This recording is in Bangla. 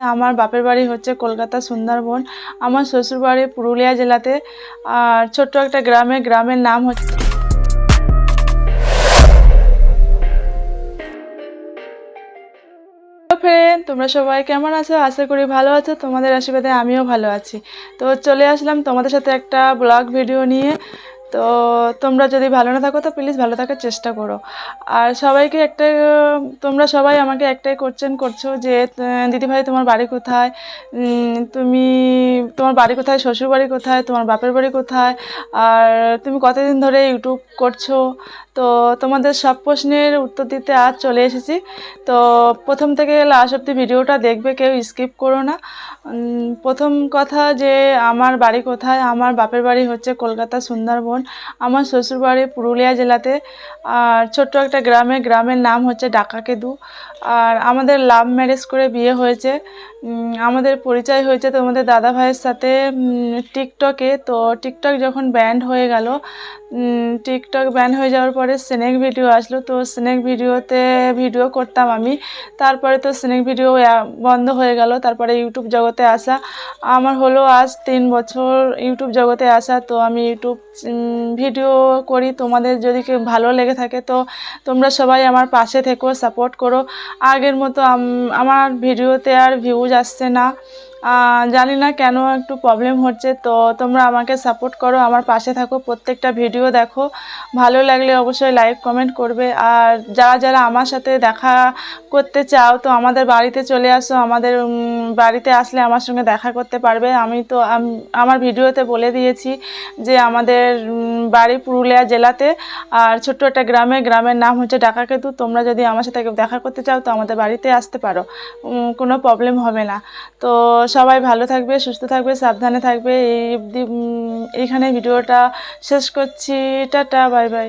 আমার বাপের বাড়ি হচ্ছে কলকাতা, সুন্দরবন। আমার শ্বশুর বাড়ি পুরুলিয়া জেলাতে। আর ছোট্ট একটা গ্রামে, গ্রামের নাম হচ্ছে ফ্রেন্ড তোমরা সবাই কেমন আছো? আশা করি ভালো আছো। তোমাদের আশীর্বাদে আমিও ভালো আছি। তো চলে আসলাম তোমাদের সাথে একটা ব্লগ ভিডিও নিয়ে। তো তোমরা যদি ভালো না থাকো, তো প্লিজ ভালো থাকার চেষ্টা করো। আর সবাইকে একটাই তোমরা সবাই আমাকে একটাই কোশ্চেন করছ যে দিদিভাই, তোমার বাড়ি কোথায়? তুমি তোমার বাড়ি কোথায়, শ্বশুর বাড়ি কোথায়, তোমার বাপের বাড়ি কোথায়, আর তুমি কতদিন ধরে ইউটিউব করছ? তো তোমাদের সব প্রশ্নের উত্তর দিতে আজ চলে এসেছি। তো প্রথম থেকে লাস্ট অব্দি ভিডিওটা দেখবে, কেউ স্কিপ করো না। প্রথম কথা যে আমার বাড়ি কোথায়, আমার বাপের বাড়ি হচ্ছে কলকাতা সুন্দরবন, আমার শ্বশুর বাড়ি পুরুলিয়া জেলাতে। আর ছোট্ট একটা গ্রামে, গ্রামের নাম হচ্ছে ডাকাকেদু। আর আমাদের লাভ ম্যারেজ করে বিয়ে হয়েছে। আমাদের পরিচয় হয়েছে তোমাদের দাদা ভাইয়ের সাথে টিকটকে, তো টিকটক যখন ব্যান্ড হয়ে গেল টিকটক ব্যান হয়ে যাওয়ার পরে স্নেক ভিডিও আসলো, তো স্নেক ভিডিওতে ভিডিও করতাম আমি। তারপরে তো স্নেক ভিডিও বন্ধ হয়ে গেল। তারপরে ইউটিউব জগতে আসা। আমার হলো আজ তিন বছর ইউটিউব জগতে আসা, তো আমি ইউটিউব ভিডিও করি। তোমাদের যদি ভালো লেগে থাকে, তো তোমরা সবাই আমার পাশে থেকো সাপোর্ট করো। আগের মতো আমার ভিডিওতে আর ভিউজ আসছে না। জানি না কেন একটু প্রবলেম হচ্ছে। তো তোমরা আমাকে সাপোর্ট করো, আমার পাশে থাকো, প্রত্যেকটা ভিডিও দেখো। ভালো লাগলে অবশ্যই লাইক কমেন্ট করবে। আর যারা যারা আমার সাথে দেখা করতে চাও, তো আমাদের বাড়িতে চলে আসো। আমাদের বাড়িতে আসলে আমার সঙ্গে দেখা করতে পারবে। আমি তো আমার ভিডিওতে বলে দিয়েছি যে আমাদের বাড়ি পুরুলিয়া জেলাতে, আর ছোট্ট একটা গ্রামে, গ্রামের নাম হচ্ছে ডাকাকেতু। তোমরা যদি আমার সাথে দেখা করতে চাও, তো আমাদের বাড়িতে আসতে পারো। কোনো প্রবলেম হবে না। তো সবাই ভালো থাকবে, সুস্থ থাকবে, সাবধানে থাকবে। এই অবধি এইখানে ভিডিওটা শেষ করছি। Tata, bye bye.